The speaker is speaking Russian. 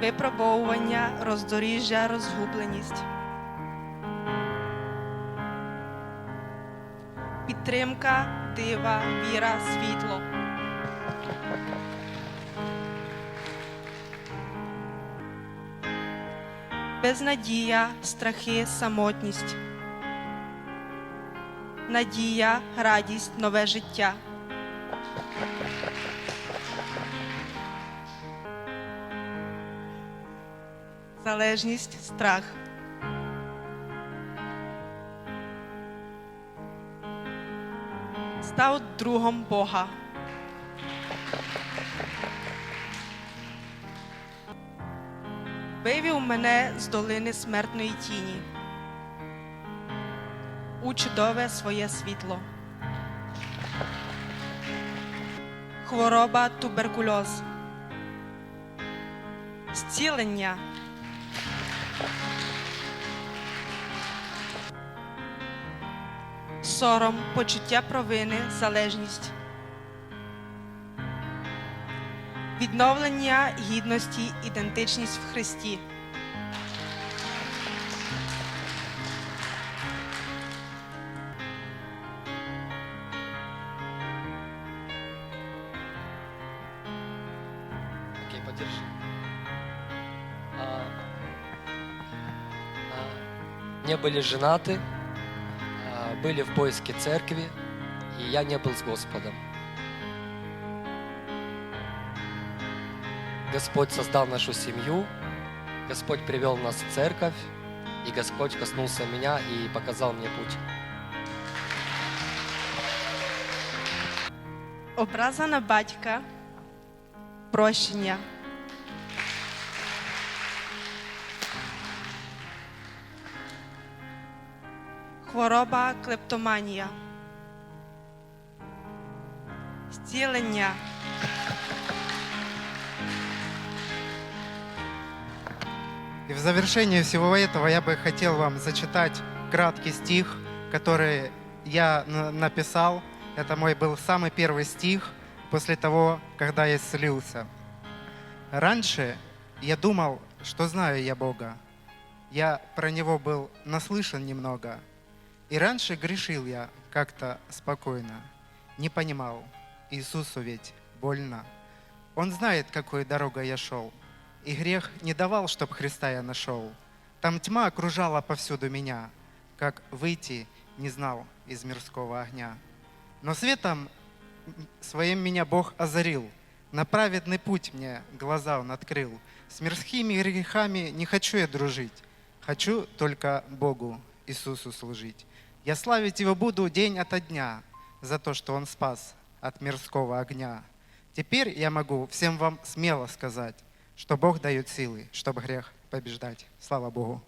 випробовування, роздоріжжя, розгубленість. Підтримка, дива, віра, світло. Безнадія, страхи, самотність. Надія, радість, нове життя. Залежність, страх. Став другом Бога. Вивів мене з долини смертної тіні у чудове своє світло. Хвороба туберкульоз. Зцілення. Сором, почуття провини, залежність. Відновлення гідності, ідентичність в Христі. Окей, подержи. Были женаты, были в поиске церкви, и я не был с Господом. Господь создал нашу семью, Господь привел нас в церковь, и Господь коснулся меня и показал мне путь. Образа на батька. Прощення. Хвороба клептоманія. Зцілення. И в завершение всего этого я бы хотел вам зачитать краткий стих, который я на- написал. Это мой был самый первый стих после того, когда я исцелился. Раньше я думал, что знаю я Бога. Я про Него был наслышан немного. И раньше грешил я как-то спокойно. Не понимал, Иисусу ведь больно. Он знает, какой дорогой я шел. И грех не давал, чтоб Христа я нашел. Там тьма окружала повсюду меня, как выйти не знал из мирского огня. Но светом своим меня Бог озарил, на праведный путь мне глаза Он открыл. С мирскими грехами не хочу я дружить, хочу только Богу, Иисусу служить. Я славить Его буду день ото дня за то, что Он спас от мирского огня. Теперь я могу всем вам смело сказать, что Бог дает силы, чтобы грех побеждать. Слава Богу.